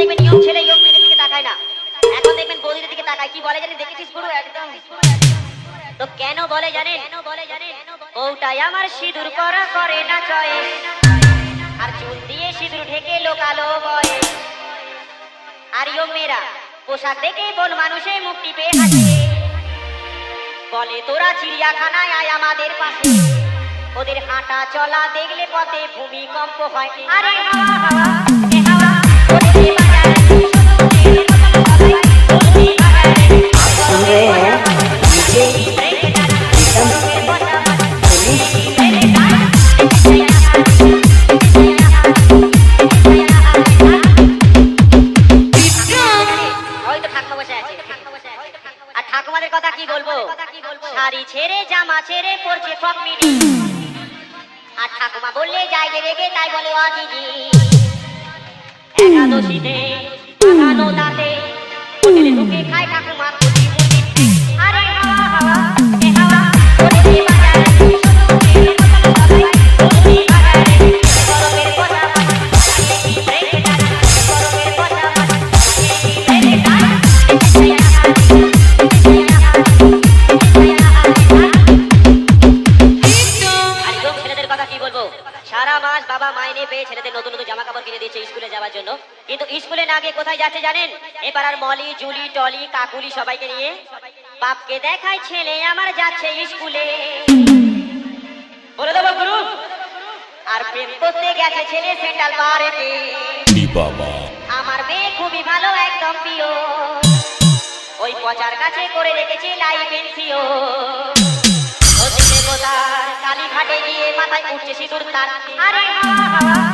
দেখবেন ইয়ং ছেলে ইয়ং মেয়েদের দিকে তাকায় না। এখন দেখবেন বৌদিদের দিকে তাকায়। কি বলে জানেন? দেখেছিস পুরো একদম? তো কেন বলে জানেন? কেন বলে জানেন বউটাই আমার সিঁদুর করা করে না চয়ে। আর চুল দিয়ে সিঁদুর ঢেকে লোকালো বয়ে। আর ইয়ং মেয়েরা, পোশাক দেখে বন মানুষে মুখ টিপে হাসে। বলে, তোরা চিড়িয়াখানায় আয় আমাদের পাশে। ওদের হাঁটা চলা দেখলে পথে ভূমিকম্প হয়। আরে হাওয়া। শাড়ি ছেড়ে, জামা ছেড়ে পড়ছে ফক মিডি। আর ঠাকুমা বললে, যাই রেগে, তাই বলে অদিদি দিদি একাদশীতে দাঁতে বলব সারা মাস বাবা মাইনে পেয়ে ছেলেদের নতুন নতুন জামা কাপড় কিনে দিয়েছে স্কুলে যাওয়ার জন্য। কিন্তু স্কুলে না গিয়ে কোথায় যাচ্ছে জানেন? এবার আর মলি জুলি টলি কাকুলি সবাইকে নিয়ে বাপকে দেখায় ছেলে আমার যাচ্ছে স্কুলে। বলে দেবো গুরু আর প্রেম করতে গেছে ছেলে সেন্ট্রাল পার্কে বাবা। আমার মেয়ে খুবই ভালো একদম প্রিয়। ওই পচার কাছে করে রেখেছে লাইফ এনসিও। মাথায় উঠছে সিঁদুর তার। আরে হাওয়া হাওয়া।